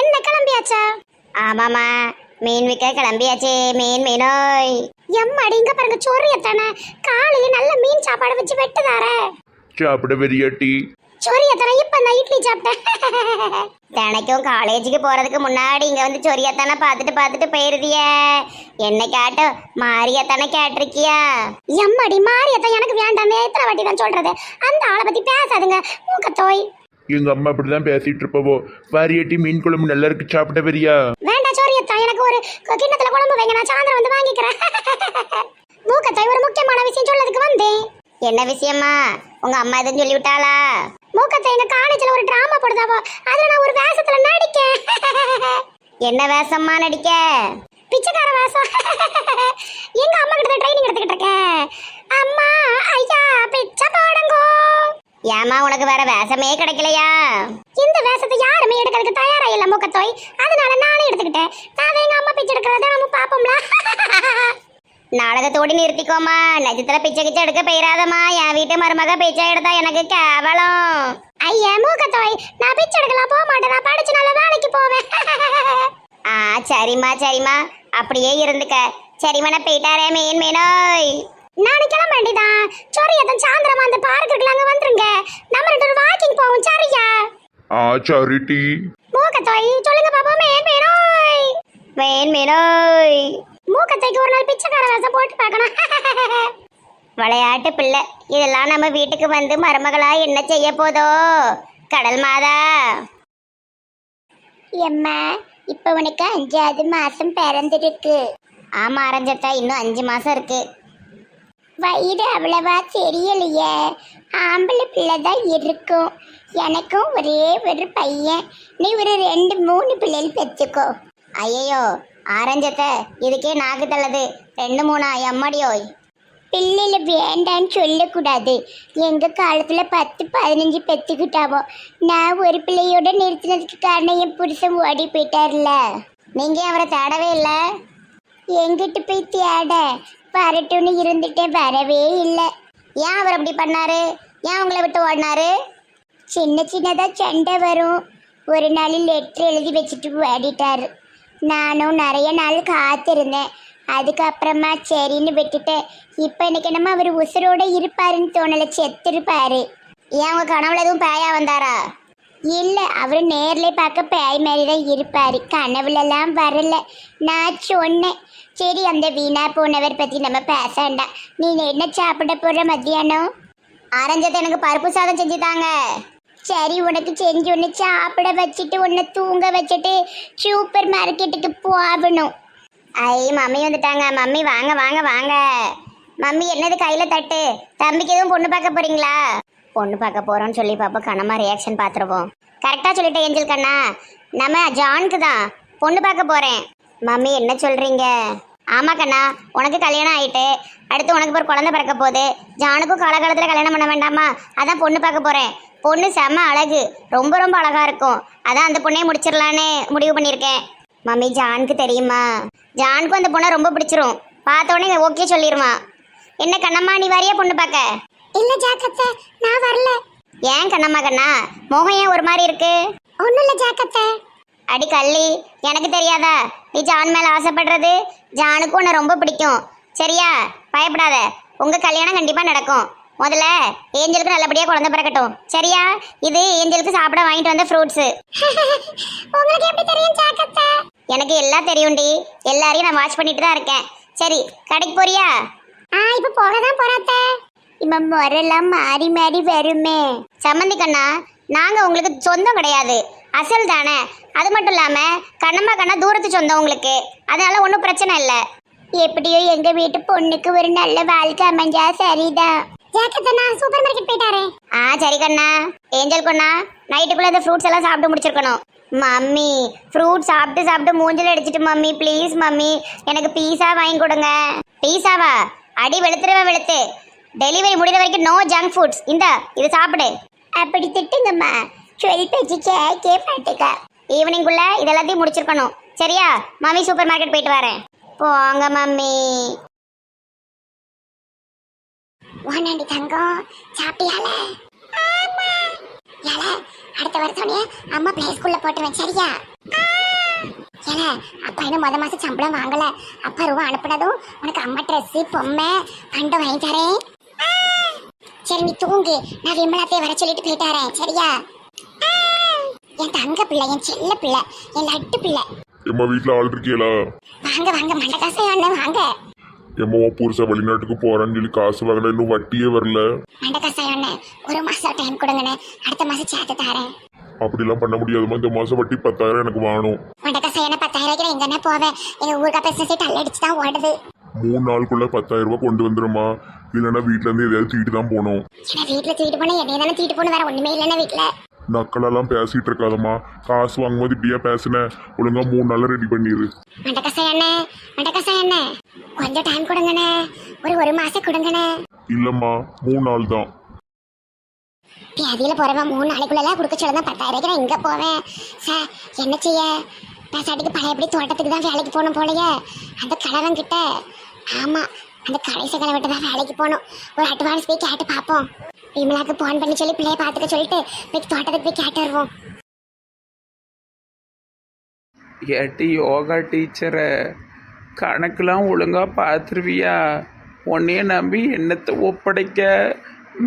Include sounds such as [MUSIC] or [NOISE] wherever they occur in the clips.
என்ன கிளம்பியாச்சா? ஆமாம்மா. மீன் விற்க கிளம்பியாச்சு மீன் மீனோய். எம்மாடி இங்க பாருங்க சொரியத்தானே காலையில நல்ல மீன் சாப்பாடு வச்சு வெட்டுதார. சாப்பிட வெறியாட்டி. சொரியத்தானே இப்ப நான் இட்லி சாப்பிட்டேன். தினைக்கும் காலேஜுக்கு போறதுக்கு முன்னாடி இங்க வந்து சொரியத்தானே பார்த்துட்டு பார்த்துட்டு போயிருதிய. என்ன கேட்டோம் மாரியத்தானே கேட்டிருக்கியா? எம்மாடி மாரியத்தான் எனக்கு வேண்டாம் எத்தனை வாட்டி தான் சொல்றது. அந்த ஆளை பத்தி பேசாதுங்க மூக்கத்தோய். எங்க அம்மா அப்படிதான் பேசிட்டு இருப்பவோ? வாரியட்டி மீன் குழம்பு நல்லா இருக்கு சாப்பிட்ட பெரியா வேண்டாம் சொரியத்தான் எனக்கு ஒரு கிண்ணத்துல குழம்பு வைங்க நான் சாயந்தரம் வந்து வாங்கிக்கிறேன். [LAUGHS] மூக்கத்தை ஒரு முக்கியமான விஷயம் சொல்லதுக்கு வந்தேன். என்ன விஷயமா? உங்க அம்மா எதுவும் சொல்லி விட்டாளா மூக்கத்தை எங்க காலேஜ்ல ஒரு டிராமா போடுதாவோ அதுல நான் ஒரு வேஷத்துல நடிக்க [LAUGHS] என்ன வேஷம்மா நடிக்க? பிச்சைக்கார வேஷம். [LAUGHS] எங்க அம்மா கிட்ட ட்ரைனிங் எடுத்துக்கிட்டு இருக்கேன் அம்மா ஐயா பிச்சை போடுங்கோ ஏமா உனக்கு வேற வேஷமே கிடைக்கலையா? இந்த வேஷத்தை யாருமே எடுக்கிறதுக்கு தயாரா இல்ல மூக்கத்தோய் அதனால நானே எடுத்துக்கிட்டேன். நான் எங்க அம்மா பிச்சை எடுக்கிறத நம்ம பாப்போம்ல [LAUGHS] நாடகத்தோடு நிறுத்திக்கோமா நஜத்துல பிச்சை கிச்சை எடுக்க பெயராதம்மா. என் வீட்டு மருமக பிச்சை எடுத்தா எனக்கு கேவலம். ஐயா மூக்கத்தோய் நான் பிச்சை எடுக்கலாம் போக மாட்டேன். நான் படிச்சு நல்ல வேலைக்கு போவேன். [LAUGHS] ஆ சரிம்மா சரிம்மா. அப்படியே இருந்துக்க. சரிம்மா நான் போயிட்டாரே மீன் மேனோய். நானும் கிளம்ப வேண்டியதான் சொரியத்தன் சாயந்தரமா அந்த பார்க்கு இருக்குல்ல சாரிட்டி மூக்கத்தாய் சொல்லுங்க பாப்பா மேன் மேனோய். மீன் மீனோய். மூக்கத்தைக்கு ஒரு நாள் பிச்சைக்கார வேஷம் போட்டு பார்க்கணும். [LAUGHS] விளையாட்டு பிள்ளை இதெல்லாம் நம்ம வீட்டுக்கு வந்து மருமகளா என்ன செய்ய போதோ? கடல் மாதா. எம்மா இப்ப உனக்கு அஞ்சாவது மாசம் பிறந்திருக்கு. ஆமா அரஞ்சத்தா இன்னும் அஞ்சு மாசம் இருக்கு. வயிறு அவ்வளவா தெரியலையே ஆம்பளை பிள்ளை தான் இருக்கும். எனக்கும் ஒரே ஒரு பையன். நீ ஒரு ரெண்டு மூணு பிள்ளைகள் பெற்றுக்கோ. ஐயையோ ஆரஞ்சத்தை இதுக்கே நாக்கு தள்ளது. ரெண்டு மூணா எம்மடியோய். பிள்ளைல வேண்டான்னு சொல்லக்கூடாது. எங்கள் காலத்தில் பத்து பதினஞ்சு பெற்றுக்கிட்டாவோ. நான் ஒரு பிள்ளையோட நிறுத்தினதுக்கு காரணம் என் புருஷன் ஓடி போயிட்டார்ல. நீங்கள் அவரை தேடவே இல்லை? எங்கிட்ட போய் தேட? வரட்டும்னு இருந்துட்டே வரவே இல்லை. ஏன் அவர் அப்படி பண்ணாரு? ஏன் உங்களை விட்டு ஓடினாரு? சின்ன சின்னதாக சண்டை வரும். ஒரு நாள் லெட்ரு எழுதி வச்சுட்டு ஓடிட்டாரு. நானும் நிறைய நாள் காத்திருந்தேன். அதுக்கப்புறமா சரின்னு விட்டுட்டேன் இப்போ எனக்கு என்னமோ அவர் உசுரோட இருப்பாருன்னு தோணலை செத்துருப்பாரு. ஏன் உங்கள் கனவுல எதுவும் பேயா வந்தாரா? இல்லை அவர் நேரில் பார்க்க பேய் மாதிரி தான் இருப்பார். கனவுலலாம் வரல. நான் சொன்னேன் சரி அந்த வீணா போனவர் பற்றி நம்ம பேச வேண்டாம். நீ என்ன சாப்பிட போகிற மத்தியானம்? அரைஞ்சது எனக்கு பருப்பு சாதம் செஞ்சு தாங்க சரி உனக்கு செஞ்சு ஒன்று சாப்பிட வச்சுட்டு உன்னை தூங்க வச்சுட்டு சூப்பர் மார்க்கெட்டுக்கு போகணும். ஐ மம்மி வந்துட்டாங்க. மம்மி வாங்க வாங்க வாங்க. மம்மி என்னது கையில் தட்டு? தம்பிக்கு எதுவும் பொண்ணு பார்க்க போறீங்களா? பொண்ணு பார்க்க போகிறோன்னு சொல்லி பார்ப்போம் கண்ணம்மா ரியாக்ஷன் பார்த்துருவோம். கரெக்டாக சொல்லிட்டேன் ஏஞ்சல் கண்ணா. நம்ம ஜானுக்கு தான் பொண்ணு பார்க்க போகிறேன் மம்மி என்ன சொல்கிறீங்க ஆமா கண்ணா உனக்கு கல்யாணம் ஆயிட்டு அடுத்து உனக்கு ஒரு குழந்தை பிறக்க போகுது. ஜானுக்கும் காலகாலத்தில் கல்யாணம் பண்ண வேண்டாமா? அதான் பொண்ணு பார்க்க போறேன். பொண்ணு செம்ம அழகு ரொம்ப ரொம்ப அழகா இருக்கும். அதான் அந்த பொண்ணே முடிச்சிடலான்னு முடிவு பண்ணியிருக்கேன். மம்மி ஜானுக்கு தெரியுமா? ஜானுக்கும் அந்த பொண்ணை ரொம்ப பிடிச்சிரும். பார்த்த உடனே ஓகே சொல்லிடுமா என்ன கண்ணம்மா நீ வரியா பொண்ணு பார்க்க? இல்லை ஜாக்கத்தை நான் வரல. ஏன் கண்ணம்மா கண்ணா? முகம் ஏன் ஒரு மாதிரி இருக்கு? ஒன்றும் இல்லை ஜாக்கத்தை. அடி கள்ளி எனக்கு தெரியாதா? நீ ஜான் மேல ஆசைப்படுறது? ஜானுக்கும் உன்னை ரொம்ப பிடிக்கும். சரியா? பயப்படாத. உங்க கல்யாணம் கண்டிப்பா நடக்கும். முதல்ல ஏஞ்சலுக்கு நல்லபடியா குழந்தை பிறக்கட்டும். சரியா? இது ஏஞ்சலுக்கு சாப்பிட வாங்கிட்டு வந்த ஃப்ரூட்ஸு [LAUGHS] உங்களுக்கு எப்படி தெரியும் ஜாக்கத்தை? எனக்கு எல்லாம் தெரியும்டி. எல்லாரையும் நான் வாட்ச் பண்ணிட்டு தான் இருக்கேன். சரி கடைக்கு போறியா? ஆ இப்போ போக தான் போறாத்த இப்போ முறையெல்லாம் மாறி மாறி வருமே. சம்மந்தி கண்ணா நாங்க உங்களுக்கு சொந்தம் கிடையாது. அசல் தானே? அது மட்டும் இல்லாம கண்ணம்மா கண்ணா தூரத்து சொந்தம் உங்களுக்கு. அதனால ஒன்றும் பிரச்சனை இல்லை. எப்படியோ எங்க வீட்டு பொண்ணுக்கு ஒரு நல்ல வாழ்க்கை அமைஞ்சா சரிதான் ஜாக்கத்தை நான் சூப்பர் மார்க்கெட் போயிட்டாரே. ஆ சரி கண்ணா. ஏஞ்சல் கண்ணா நைட்டுக்குள்ள இந்த ஃப்ரூட்ஸ் எல்லாம் சாப்பிட்டு முடிச்சிருக்கணும். மம்மி ஃப்ரூட் சாப்பிட்டு சாப்பிட்டு மூஞ்சில அடிச்சிட்டு மம்மி ப்ளீஸ் மம்மி எனக்கு பீஸா வாங்கி கொடுங்க. பீஸாவா அடி வெளுத்துருவ வெளுத்து. டெலிவரி முடிகிற வரைக்கும் நோ ஜங்க் ஃபுட்ஸ் இந்த இது சாப்பிடு. அப்படி திட்டுங்கம்மா. சொல் பேச்சு கேக்கே மாட்டுக்க ஈவினிங்குள்ள இதெல்லாத்தையும் முடிச்சிருக்கணும். சரியா? மம்மி சூப்பர் மார்க்கெட் போயிட்டு வரேன். போங்க மம்மி வானாண்டி தங்கம் சாப்பிட்டியால யால அடுத்த வருஷம் அம்மா பிளே ஸ்கூல்ல போட்டுருவேன் சரியா? ஏல அப்பா இன்னும் முத மாசம் சம்பளம் வாங்கல. அப்பா ரூபா அனுப்புனதும் உனக்கு அம்மா ட்ரெஸ் பொம்மை பண்டம் வாங்கி தரேன் சரி நீ தூங்கு. நான் விமலாத்தையே வர சொல்லிட்டு போயிட்டாரேன் சரியா? என் தங்க பிள்ளை என் செல்ல பிள்ளை என் லட்டு பிள்ளை. எம்மா வீட்டில் ஆள் இருக்கீங்களா? வாங்க வாங்க மண்டகாசை அண்ணன் வாங்க எம்மா உன் புருஷன் வெளிநாட்டுக்கு போறான்னு சொல்லி காசு வாங்கினா இன்னும் வட்டியே வரல. மண்டகாசை அண்ணன் ஒரு மாசம் டைம் கொடுங்கண்ணே. அடுத்த மாசம் சேர்த்து தரேன். அப்படிலாம் பண்ண முடியாதும்மா. இந்த மாசம் வட்டி பத்தாயிரம் எனக்கு வாங்கணும். மண்டகாசை அண்ணன் பத்தாயிரம் ரூபாய்க்கு எங்கன்னா போவேன். எங்க ஊருக்கா பிசினஸ் டல் அடிச்சு தான் ஓடுது. மூணு நாளுக்குள்ள பத்தாயிரம் ரூபாய் கொண்டு வந்துருமா இல்லைன்னா வீட்ல இருந்து எதையாவது தூக்கிட்டு தான் போகணும். வீட்டுல தூக்கிட்டு போனா தானே தூக்கிட்டு போகணும். வேற ஒண்ணுமே இல்லைன்னா வீட்டுல நக்கலெல்லாம் பேசிட்டு இருக்காதம்மா காசு வாங்கும்போது இப்படியா பேசுன? ஒழுங்கா மூணு நாள் ரெடி பண்ணிடு மண்டகாசை அண்ணன் கொஞ்சம் டைம் கொடுங்கண்ணே. ஒரு ஒரு மாசம் கொடுங்கண்ணே. இல்லம்மா மூணு நாள் தான். வியாதியில போறவன் மூணு நாளைக்குள்ள கொடுக்க சொல்லதான் பத்தாயிரம் ரூபாய்க்கு நான் இங்க போவேன். சார் என்ன செய்ய? பேசாட்டிக்கு பழையபடி தோட்டத்துக்கு தான் வேலைக்கு போகணும் போலயே. அந்த கலவன் கிட்ட ஆமா அந்த கடைசி கலவட்ட தான் வேலைக்கு போகணும். ஒரு அட்வான்ஸ் போய் கேட்டு பார்ப்போம். விமலாக்கு போன் பண்ணி சொல்லி பிள்ளைய பார்த்துக்க சொல்லிட்டு போய் தோட்டத்துக்கு போய் கேட்டு வருவோம். ஏட்டி யோகா டீச்சரை கணக்கெலாம் ஒழுங்காக பார்த்துருவியா? உன்னைய நம்பி என்னத்தை ஒப்படைக்க?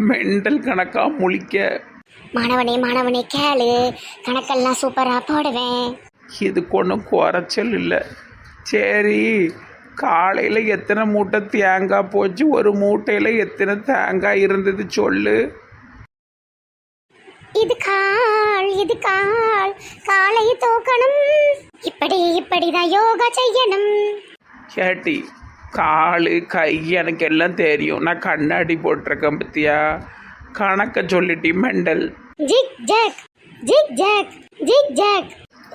மெண்டல் கணக்காக முழிக்க? மாணவனே மாணவனே கேளு. கணக்கெல்லாம் சூப்பரா போடுவேன். இதுக்கு ஒன்றும் குறைச்சல் இல்லை. சரி காலையில் எத்தனை மூட்டை தேங்காய் போச்சு? ஒரு மூட்டையில் எத்தனை தேங்காய் இருந்தது சொல்லு. இது கால் இது கால் காலை தூக்கணும். இப்படி இப்படிதான் யோகா செய்யணும். கேட்டி கால் கை எனக்கு எல்லாம் தெரியும். நான் கண்ணாடி போட்டிருக்கேன் பத்தியா? கணக்கை சொல்லிட்டி mental. Zig zag zig zag zig zag.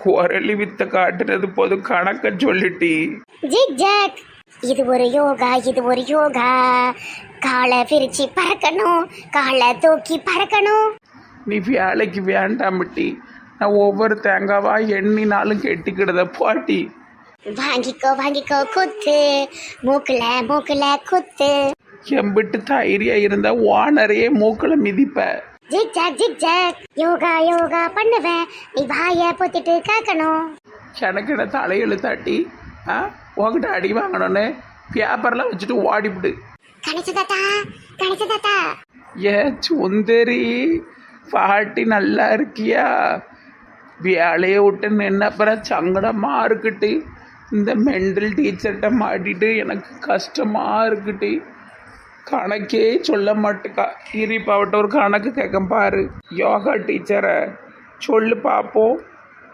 குரலி வித்த காட்டுறது போதும் கணக்கை சொல்லிட்டி. ஜிக் ஜாக் இது ஒரு யோகா இது ஒரு யோகா. காலை பிரிச்சு பறக்கணும் காலை தூக்கி பறக்கணும். நீ வேலைக்கு வேண்டாமட்டி. நான் ஒவ்வொரு தேங்காவா எண்ணினாலும் கெட்டிக்கிடுத பாட்டி. வாங்கிக்கோ வாங்கிக்கோ குத்து. மூக்குல மூக்குல குத்து. எம்பிட்டு தைரியம் இருந்தா ஓனரையே மூக்கில் மிதிப்ப. Zig zag zig zag. Yoga yoga பண்ணுவேன். நீ வாய பொத்திட்டு கேட்கணும். எனக்கு என்ன தலையெழுத்தாட்டி ஆ? உங்ககிட்ட அடி வாங்கணும்னு பேப்பர்லாம் வச்சுட்டு ஓடிவிடு கணிச்சு தாத்தா கணிச்சு தாத்தா. ஏ சுந்தரி பாட்டி நல்லா இருக்கியா? வேலையை விட்டு நின்ன அப்புறம் சங்கடமா இருக்குட்டி. இந்த மெண்டல் டீச்சர்கிட்ட மாட்டிட்டு எனக்கு கஷ்டமா இருக்குட்டி. கணக்கே சொல்ல மாட்டுக்கா. இரிப்பாவட்ட ஒரு கணக்கு கேட்க பாரு. யோகா டீச்சரை சொல்லு பார்ப்போம்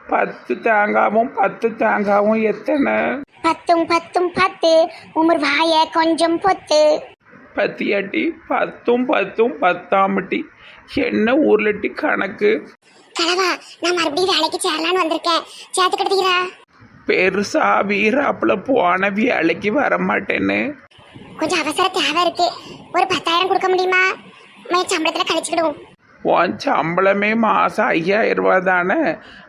பத்து தேங்காவும் பத்து தேங்காவும் எத்தனை? பத்தும் பத்தும் பத்து. உமர் வாய கொஞ்சம் பொத்து. பத்தியாட்டி பத்தும் பத்தும் பத்தாமட்டி. என்ன ஊர்லட்டி கணக்கு? கலவா நான் மறுபடியும் வேலைக்கு சேரலான்னு வந்திருக்கேன். சேர்த்து கிட்டீங்களா பெருசா வீராப்புல போன வேலைக்கு வர மாட்டேன்னு கொஞ்சம் அவசர தேவை இருக்கு. ஒரு பத்தாயிரம் கொடுக்க முடியுமா? மே சம்பளத்துல கழிச்சுக்கிடுவோம். உன் சம்பளமே மாதம் ஐயாயிரம் ரூபாய் தானே?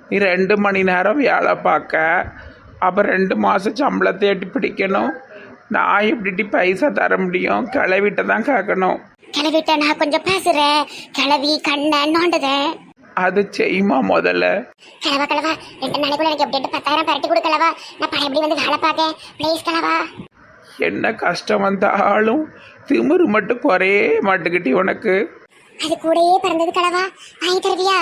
நீ ரெண்டு மணி நேரம் வேலை பார்க்க. அப்போ ரெண்டு மாதம் சம்பளத்தை எட்டி பிடிக்கணும். நான் எப்படிட்டி பைசா தர முடியும்? கிளவிட்ட தான் கேட்கணும். கிளவிட்ட நான் கொஞ்சம் பேசுறேன். கிளவி கண்ணை நோண்டுதேன் அது செய்யுமா முதல்ல? கிளவா கிளவா ரெண்டு நாளைக்குள்ள எனக்கு எப்படி பத்தாயிரம் பரட்டி கொடுக்கலவா? நான் பழையபடி வந்து வேலை பார்க்கேன்? ப்ளீஸ் கிளவா. என்ன கஷ்டம் வந்தாலும் திமிரு மட்டும் குறையே மாட்டுக்கிட்டி உனக்கு. அது கூடயே பிறந்தது கிளவா வாங்கி தருவியா?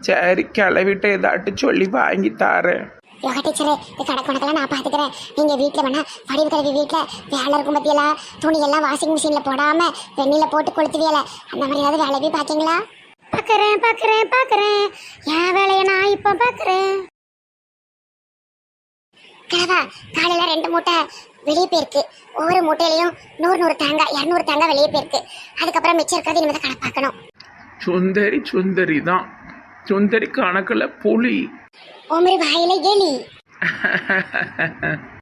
சரி கிளவிட்ட ஏதாட்டு சொல்லி வாங்கி தாரேன். யோகா டீச்சரு இந்த கடை கணக்கெல்லாம் நான் பார்த்துக்கிறேன் நீங்க வீட்டில் வேணா வடிவு கல்வி வீட்டில் வேலை இருக்கும் பத்தியெல்லாம் துணி எல்லாம் வாஷிங் மிஷினில் போடாம வெண்ணில போட்டு கொளுத்துவியல? அந்த மாதிரி ஏதாவது போய் பார்த்தீங்களா பார்க்குறேன் பார்க்குறேன் பார்க்குறேன் என் வேலையை நான் இப்போ பார்க்குறேன் கிழவா காலையில் ரெண்டு மூட்டை வெளியே போயிருக்கு. ஒவ்வொரு மூட்டையிலையும் நூறு நூறு தேங்காய் இரநூறு தேங்காய் வெளியே போயிருக்கு. அதுக்கப்புறம் மிச்சம் இருக்கிறது இனிமேல் கடை பார்க்கணும். சுந்தரி சுந்தரி தான். சுந்தரி கணக்கில் புலி. உமரி வாயில எலி. [LAUGHS]